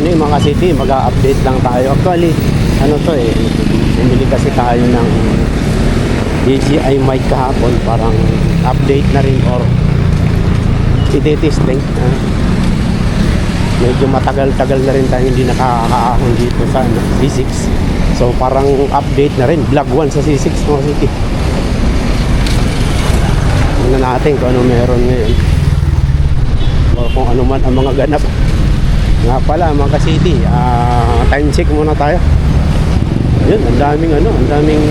morning mga city, mag-update lang tayo. Actually, ano to eh, bumili kasi tayo ng DJI mic kahapon, parang update na rin or iti-testing. ah. medyo matagal-tagal na rin tayo hindi nakakaahon dito sa ano, C6. So parang update na rin, vlog 1 sa C6 mga city. Tingnan natin kung ano meron ngayon. O kung ano man ang mga ganap. Nga pala mga ka-city, ah, time check muna tayo. Yun, ang daming ano, ang daming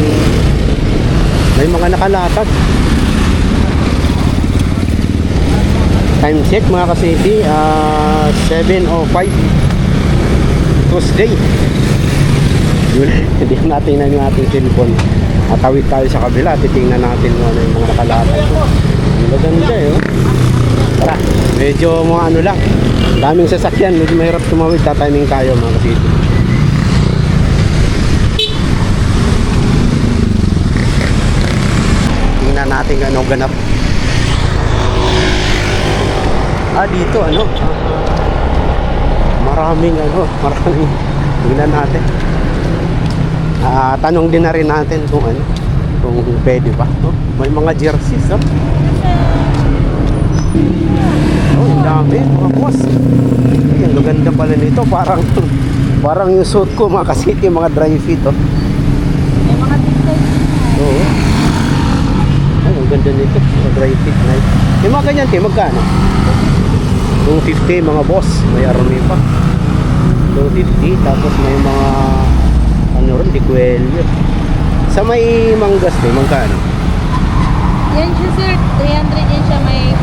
may mga nakalatag. Time check mga ka-city, ah, 7.05 Tuesday. Yun, hindi natin na yung ating cellphone. Atawid tayo sa kabila, titingnan natin kung ano yung mga nakalatag. Ang maganda eh. oh. Tara, medyo mga ano lang. Daming sasakyan, medyo mahirap tumawid. Tatiming tayo mga kasito. Tingnan natin ano ganap. Ah, dito ano. Maraming ano, maraming. Tingnan natin. Ah, tanong din na rin natin kung ano, kung pwede ba. Oh, may mga jerseys, oh. Ang dami, mga boss. Ay, ang gaganda pala nito. Parang, parang yung suit ko, mga kasiti, mga dry fit, oh. May mga na. Oo. Ay, ang ganda nito. Mga dry fit na ito. Yung mga ganyan, te, magkano? 250, mga boss. May army pa. 250, tapos may mga, ano rin, di kwelyo. Sa may manggas, te, magkano? Yan siya sir, 300 din siya may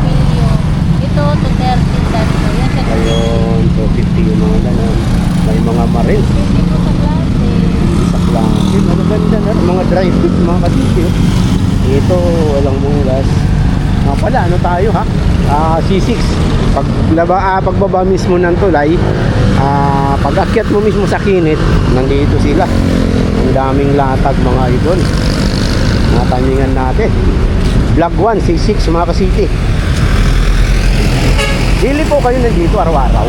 Ito, 230 dati ko. Yan siya. Ayun, 250 yung mga ganon. May mga marines. Hindi ko sa klase. sa klase. Mga ganda na. Mga dry fit, mga kasiti. oh. Ito, walang munggas. Nga pala, ano tayo ha? Ah, C6. Pag, laba, ah, pagbaba mismo ng tulay, ah, pag akyat mo mismo sa kinit, nandito sila. Ang daming latag mga idol. Natamingan natin. Vlog 1, C6 mga kasiti. Dili po kayo nandito araw-araw.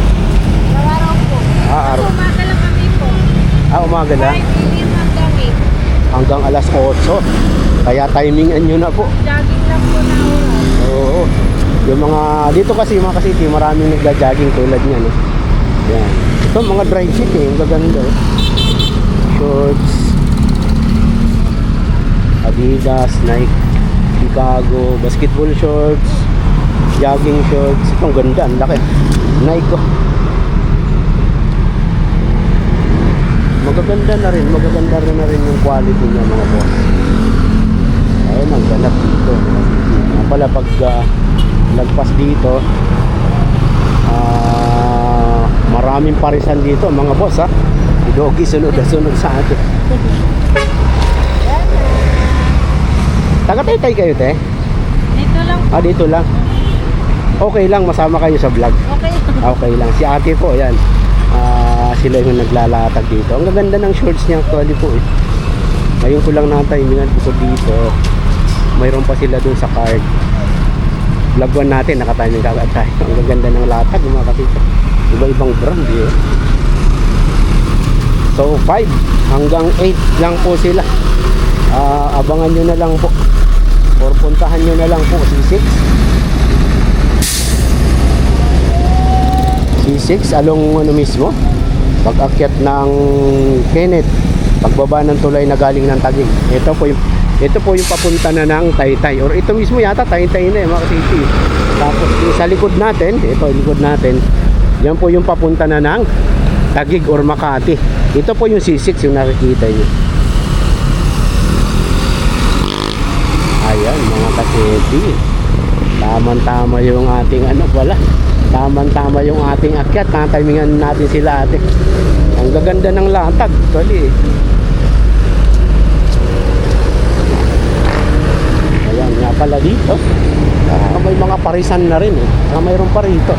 Araw po. Ah, araw. Umaga lang kami po. Ah, umaga lang. 5 p.m. lang kami. hanggang alas 8. Kaya timingan nyo na po. Jogging lang po na oras. Oo. Yung mga, dito kasi mga kasiti, maraming nagja-jogging tulad niya, no? Yan. Ito mga dry fit eh, yung gaganda. oh. Shorts. Adidas, Nike, Chicago, basketball shorts, jogging shorts. Ito ang ganda, ang laki. Nike oh. Magaganda na rin, magaganda rin na rin yung quality niya mga boss. Ayun ang ganap dito. Nga pala pag ah, lagpas dito, ah, maraming parisan dito mga boss ha. Doggy sunod na sunod sa atin. Taga-taytay kayo te? Dito lang. Ah, dito lang. Okay lang, masama kayo sa vlog. Okay. Okay lang. Si ate po, yan. Ah, sila yung naglalatag dito. Ang gaganda ng shorts niya actually po eh. Ngayon ko lang natimingan ko dito. Mayroon pa sila dun sa card. Vlog 1 natin, nakatiming kagad tayo. Ang gaganda ng latag, mga kapito. Iba-ibang brand eh. So 5 hanggang 8 lang po sila. Ah, abangan nyo na lang po. Or puntahan nyo na lang po si 6. C6 along ano mismo pag-akyat ng Kenneth pagbaba ng tulay na galing ng Taguig ito po yung ito po yung papunta na ng Taytay or ito mismo yata Taytay na eh mga city tapos sa likod natin ito likod natin yan po yung papunta na ng Taguig or Makati. Ito po yung C6 yung nakikita nyo ayan mga kaseti Tamang tama yung ating ano pala. Tamang tama yung ating akyat. Tatimingan natin sila ate. Ang gaganda ng latag. Actually. eh. Ayan nga pala dito. Ah, may mga parisan na rin eh. Ah, mayroon pa rito.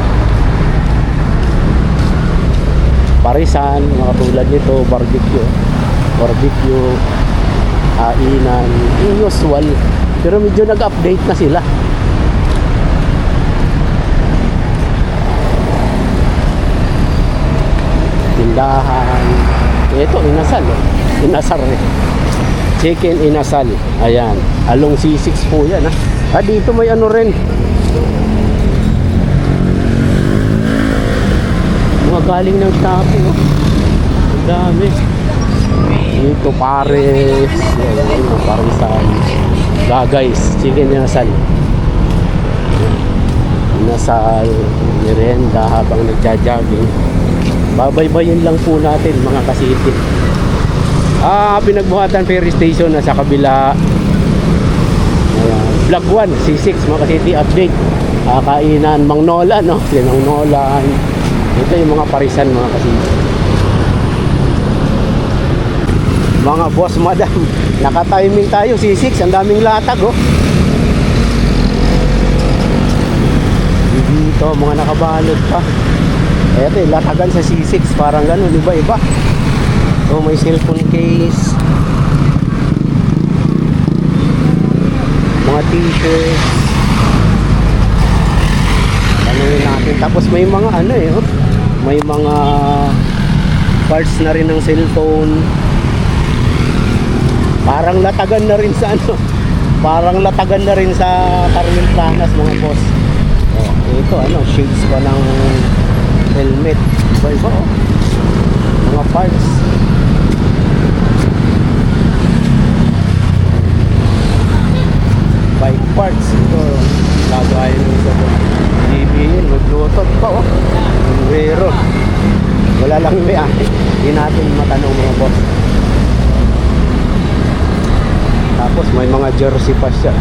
Parisan, mga tulad nito, barbecue. Barbecue, kainan, yung usual. Pero medyo nag-update na sila. Merindahan. Ito, inasal. Oh. Inasar eh. Chicken inasal. Ayan. Along C6 po yan. Ha? Ah, dito may ano rin. Mga galing ng tapo. Oh. Ang dami. Dito pares. Ayan, yung parisan. Gagays. Chicken inasal. Inasal. Merienda habang nagja-jogging. Babaybayin lang po natin mga kasiti. Ah, pinagbuhatan ferry station na sa kabila. Ayan. Vlog 1, C6, mga city update. Ah, kainan, Mang Nolan, no? Yan ang Nolan. Ito yung mga parisan, mga kasiti. Mga boss, madam. Naka-timing tayo, C6. Ang daming latag, oh. Dito, mga nakabalot pa. Eto, eh, latagan sa C6. Parang ganun, iba-iba. So may cellphone case. Mga t-shirts. Tanungin natin. Tapos may mga ano eh. Oh, may mga parts na rin ng cellphone. Parang latagan na rin sa ano. Parang latagan na rin sa Carmel Planas mga boss. Oh, ito ano, shades pa ng helmet. Iba-iba oh. Mga parts. bike parts ito lagayan ng sa DBL maglutot pa oh. Pero wala lang may ate hindi natin matanong mga boss. Tapos may mga jersey pa siya.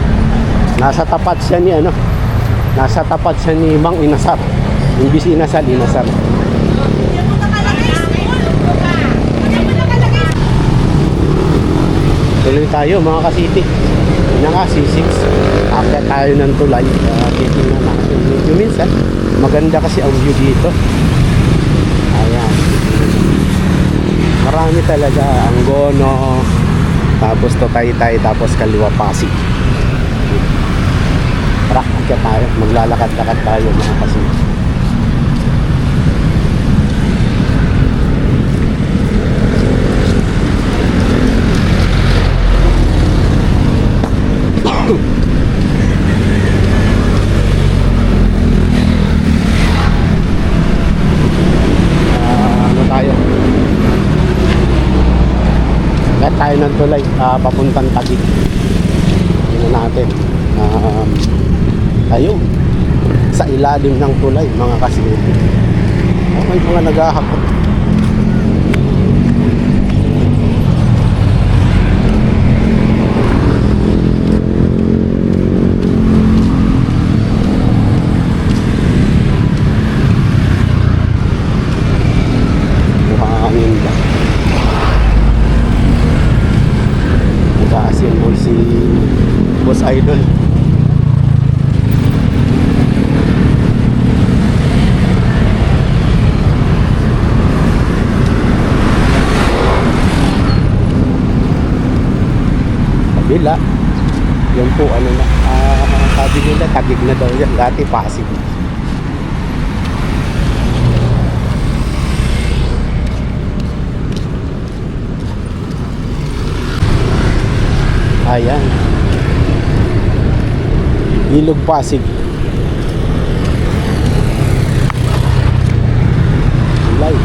Nasa tapat siya ni ano? Nasa tapat siya ni Mang Inasar imbis inasal inasar tuloy tayo mga kasiti. Yun nga C6 after tayo ng tulay uh, titingnan natin medyo minsan maganda kasi ang view dito. Ayan. Marami talaga ang gono tapos totay-tay tapos kaliwa pasig. Tara akit tayo. Maglalakad-lakad tayo mga kasiti Ah, ano tayo Lahat tayo ah, papuntang Taguig. Yun na natin. Um, tayo. Sa ilalim ng tulay mga kasiniti oh, may mga naghahakot buhangin ba nag-assemble si Boss Idol. Kabila. Yan po ano na ah, sabi nila tagig na daw yan dati Pasig. Ayan. Ilog Pasig. Tulay.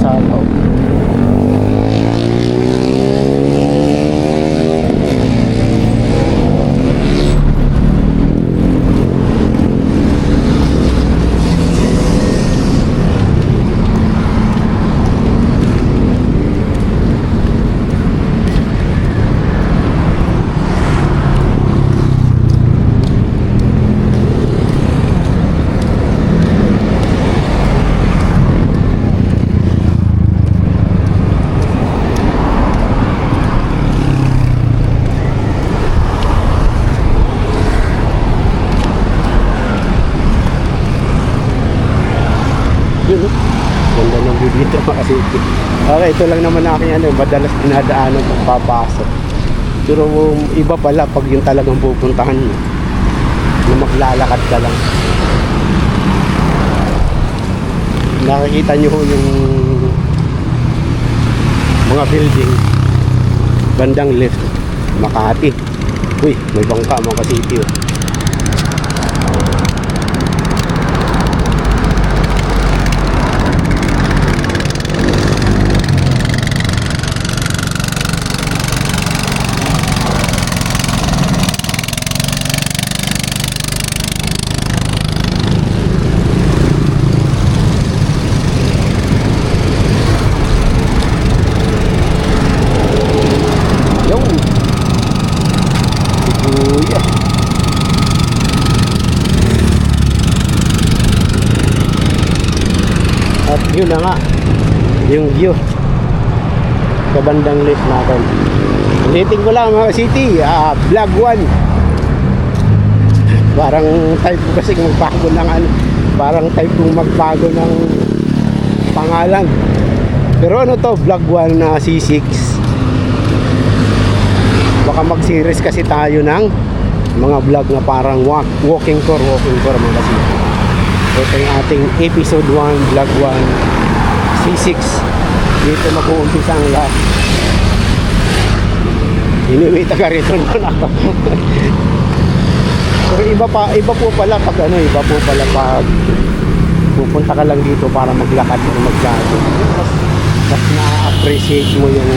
Sa loob. Ganda ng view dito mga. Okay, ito lang naman aking ano, madalas dinadaanan pag papasok. Pero um, iba pala pag yung talagang pupuntahan mo. Na maglalakad ka lang. Nakikita nyo yung mga building bandang left Makati uy may bangka mga city oh. Yung Si Kuya At yun na nga. Yung view. Sa bandang left natin Ulitin ko lang mga city ah, Vlog 1 Parang type ko kasi magbago ng ano Parang type kong magbago ng pangalan. Pero ano to vlog 1 na C6 baka mag-series kasi tayo ng mga vlog na parang walk, walking tour, walking tour mga kasi. Ito yung ating episode 1, vlog 1, C6. Dito mag-uumpisa ang lahat. Iniwita ka rito na ako. Pero iba pa, iba po pala pag ano, iba po pala pag pupunta ka lang dito para maglakad o mag-jogging. Mas, mas na-appreciate mo yung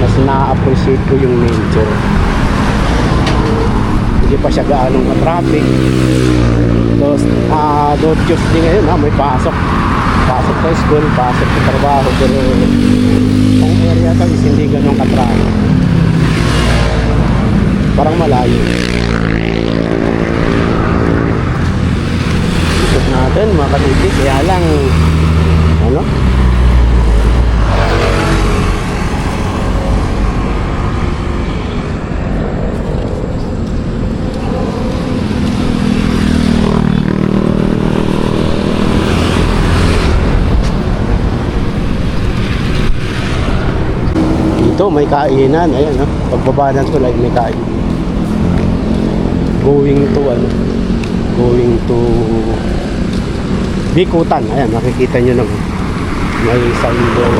mas na-appreciate ko yung nature hindi pa siya gaanong ka-traffic. Tapos ah uh, Tuesday ngayon ha may pasok. Pasok sa school pasok sa trabaho pero ang area to is hindi ganun ka-traffic. Parang malayo. Ikot natin mga katitik kaya lang ano Dito may kainan, ayan no. Pagbaba ng tulay may kain. Going to ano? Going to Bikutan. Ayan, nakikita nyo naman. May signboard.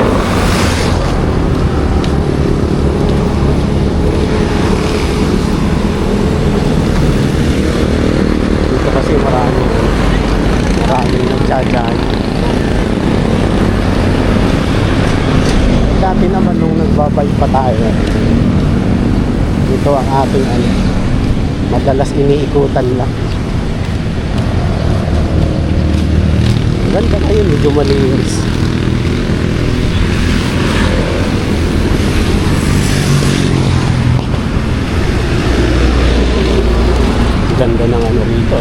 Dito kasi marami maraming nagtsatsahan. dati naman nung nagbabike pa tayo. Ito ang ating ano madalas iniikutan lang ganda yun medyo malinis. Ganda ng ano rito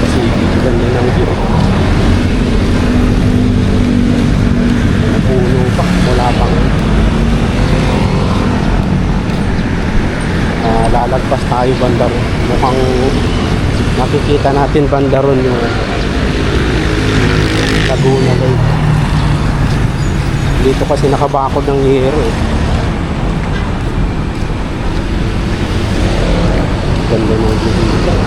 kasi ganda ng view puno pa wala pang Ah, lalagpas tayo bandaron mukhang makikita natin bandaron yung Laguna Lake. Dito kasi nakabakod ng yero eh. Ganda ng dito